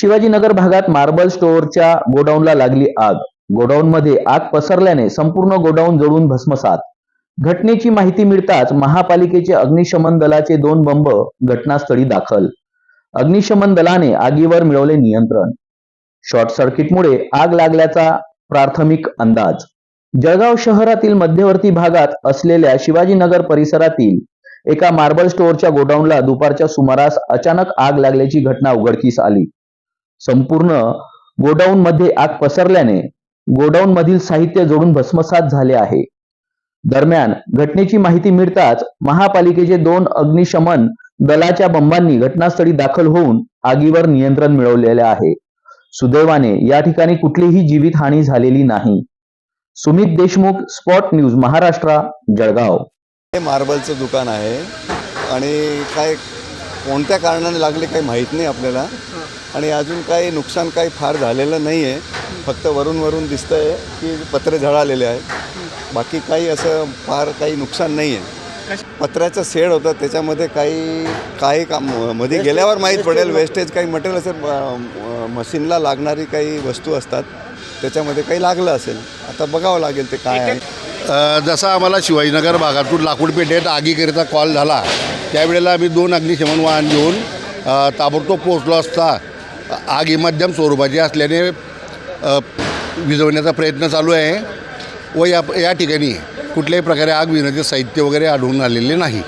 शिवाजीनगर भागात मार्बल स्टोअरच्या गोडाऊनला लागली आग. गोडाऊनमध्ये आग पसरल्याने संपूर्ण गोडाऊन जळून भस्मसात. घटनेची माहिती मिळताच महापालिकेचे अग्निशमन दलाचे दोन बंब घटनास्थळी दाखल. अग्निशमन दलाने आगीवर मिळवले नियंत्रण. शॉर्ट सर्किटमुळे आग लागल्याचा प्राथमिक अंदाज. जळगाव शहरातील मध्यवर्ती भागात असलेल्या शिवाजीनगर परिसरातील एका मार्बल स्टोअरच्या गोडाऊनला दुपारच्या सुमारास अचानक आग लागल्याची घटना उघडकीस आली. संपूर्ण गोडाऊन मध्ये आग पसरल्याने गोडाऊन मधील साहित्य जोडून भस्मसात झाले आहे. दरम्यान घटनेची माहिती मिळताच महापालिकेचे दोन अग्निशमन दलाच्या बंबांनी घटनास्थळी दाखल होऊन आगीवर नियंत्रण मिळवलेले आहे. सुदैवाने या ठिकाणी कुठलीही जीवितहानी झालेली नाही. Sumit Deshmukh spot news Maharashtra Jalgaon. हे मार्बलचं दुकान आहे आणि काय कोणत्या कारणाने लागले काही माहीत नाही आपल्याला. आणि अजून काही नुकसान काही फार झालेलं नाही आहे फक्त वरून वरून दिसतं आहे की पत्रे झळालेले आहेत. बाकी काही असं फार काही नुकसान नाही आहे पत्र्याचं शेड होतं त्याच्यामध्ये काही काही काममध्ये गेल्यावर माहीत पडेल वेस्टेज काही मटेरियल असेल मशीनला लागणारी काही वस्तू असतात. त्याच्यामध्ये काही लागलं असेल. आता बघावं लागेल ते काय आहे. जसा आम्हाला शिवाजीनगर भागातून लाकूड पेठेत आगीकरिता कॉल झाला त्यावेळेला आम्ही दोन अग्निशमन वाहन घेऊन ताबडतोब पोचलो असता. आग ही मध्यम स्वरूपाची असल्याने विजवण्याचा विझवण्याचा प्रयत्न चालू आहे व या या ठिकाणी कुठल्याही प्रकारे आग विझण्याचे साहित्य वगैरे आढळून आलेले नाही.